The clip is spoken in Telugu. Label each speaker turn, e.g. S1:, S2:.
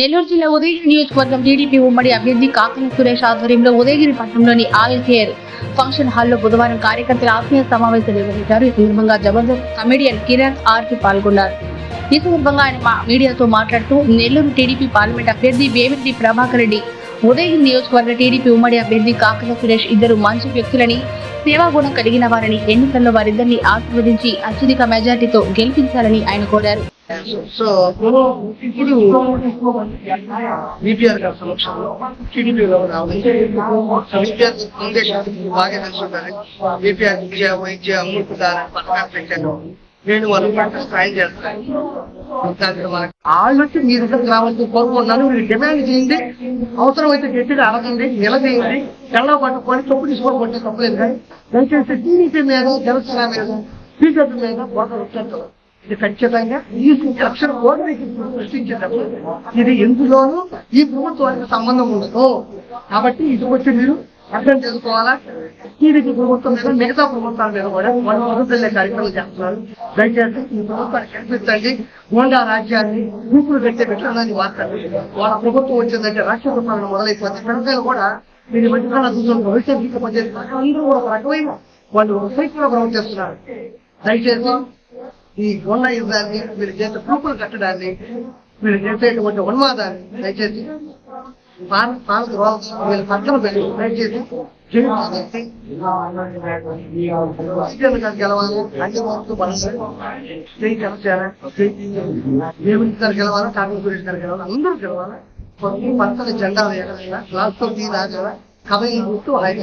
S1: నెల్లూరు జిల్లా ఉదయగిరి నియోజకవర్గం టీడీపీ ఉమ్మడి అభ్యర్థి కాకల సురేష్ ఆధ్వర్యంలో ఉదయగిరి పట్టణంలోని ఆల్ కేర్ ఫంక్షన్ హాల్లో బుధవారం కార్యకర్తల ఆత్మీయ సమావేశం నిర్వహించారు. ఈ సందర్భంగా జబర్దస్త్ కమెడియన్ కిరణ్ ఆర్కి పాల్గొన్నారు. ఈ సందర్భంగా ఆయన మా- మీడియాతో మాట్లాడుతూ నెల్లూరు టీడీపీ పార్లమెంట్ అభ్యర్థి వేమిరెడ్డి ప్రభాకర్ రెడ్డి ఉదయగిరి నియోజకవర్గ టీడీపీ ఉమ్మడి అభ్యర్థి కాకల సురేష్ ఇద్దరు మంచి వ్యక్తులని సేవాగుణం కలిగిన వారని ఎన్నికల్లో వారిద్దరిని ఆశీర్వదించి అత్యధిక మెజార్టీతో గెలిపించాలని ఆయన కోరారు.
S2: సో ఇప్పుడు బీపీఆర్ గారి సమక్షంలో టీడీపీలో రావాలి. బీపీఆర్ ఫౌండేషన్ బాగా తెలుసుంటారు బీపీఆర్ విద్య వైద్య అమృతదార పథకాలు పెట్టాను నేను వాళ్ళ సాయం చేస్తాను. దానికి మీ దగ్గర రావాల్సి కోరుకుంటున్నాను మీరు డిమాండ్ చేయండి. అవసరం అయితే గట్టిగా అడగండి నిలదీయండి. తెల్ల పట్టుకొని చొప్పు తీసుకొని కొట్టే తప్పలేదు కానీ దయచేసి టీడీపీ మీద జనసేన మీద బీజేపీ మీద బోధ వచ్చేస్తారు ఇది ఖచ్చితంగా ఈ ఎలక్షన్ కోడ్ మీకు సృష్టించేటప్పుడు ఇది ఎందులోనూ ఈ ప్రభుత్వానికి సంబంధం ఉండదు. కాబట్టి ఇది వచ్చి మీరు అర్థం చేసుకోవాలా? టీడీపీ ప్రభుత్వం మీద మిగతా ప్రభుత్వాల మీద కూడా వాళ్ళు మొదలు కార్యక్రమాలు చేస్తున్నారు. దయచేసి ఈ ప్రభుత్వాన్ని కనిపించండి గోండా రాజ్యాన్ని రూపులు పెట్టే విధానాన్ని వార్తలు వాళ్ళ ప్రభుత్వం వచ్చిందంటే రాష్ట్ర ప్రభుత్వం మొదలైపోతే పిల్లకాయలు కూడా మీరు మధ్యకాలం చూసిన భవిష్యత్తు పనిచేస్తున్నారు అందరూ కూడా ఒక రకమైన వాళ్ళు సైకిల్ ప్రవర్తిస్తున్నారు దయచేసి ఈ గుండ యుద్ధాన్ని మీరు చేసే ప్రూపులు కట్టడాన్ని మీరు చేసేటువంటి ఉన్మాదాన్ని దయచేసి పాల పాల ద్రోహం వీళ్ళు పక్కన పెట్టి దయచేసి గెలవాలి. అన్ని వరకు బలంగా గారు గెలవాలి కాంగ్రెస్ గురించి గారు గెలవాలి అందరూ గెలవాలి. కొన్ని పక్కన జెండా వేయాలి లాస్ట్ టీ రాజా గుర్తు ఆయన